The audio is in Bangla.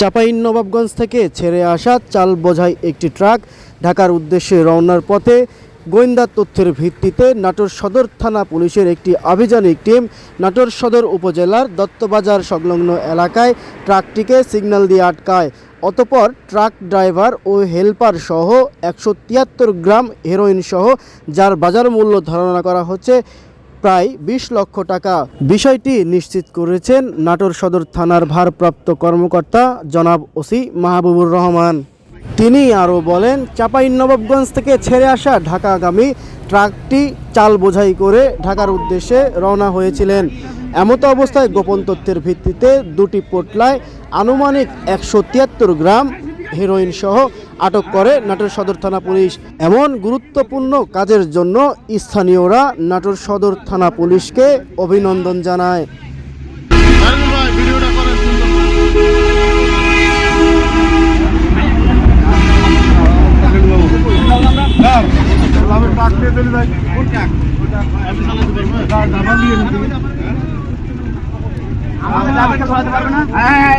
চাপাইন নবাবগঞ্জ থেকে ছেড়ে আসা চাল বোঝাই একটি ট্রাক ঢাকার উদ্দেশ্যে রওনার পথে গোয়েন্দা তথ্যের ভিত্তিতে নাটোর সদর থানা পুলিশের একটি আভিযানিক টিম নাটোর সদর উপজেলার দত্তবাজার সংলগ্ন এলাকায় ট্রাকটিকে সিগন্যাল দিয়ে আটকায়। অতপর ট্রাক ড্রাইভার ও হেলপার সহ একশো তিয়াত্তর গ্রাম হেরোইন সহ, যার বাজার মূল্য ধারণা করা হচ্ছে প্রায় বিশ লক্ষ টাকা। বিষয়টি নিশ্চিত করেছেন নাটোর সদর থানার ভারপ্রাপ্ত কর্মকর্তা জনাব ওসি মাহবুবুর রহমান। তিনি আরও বলেন চাঁপাইনবাবগঞ্জ থেকে ছেড়ে আসা ঢাকাগামী ট্রাকটি চাল বোঝাই করে ঢাকার উদ্দেশ্যে রওনা হয়েছিলেন। এমতো অবস্থায় গোপন তথ্যের ভিত্তিতে দুটি পোটলায় আনুমানিক একশো তিয়াত্তর গ্রাম হেরোইন সহ আটক করে নাটোর সদর থানা পুলিশ এমন গুরুত্বপূর্ণ কাজের জন্য স্থানীয়রা নাটোর সদর থানা পুলিশকে অভিনন্দন জানায়। আমি চালাতে পারবেন সরাতে পারবে না হ্যাঁ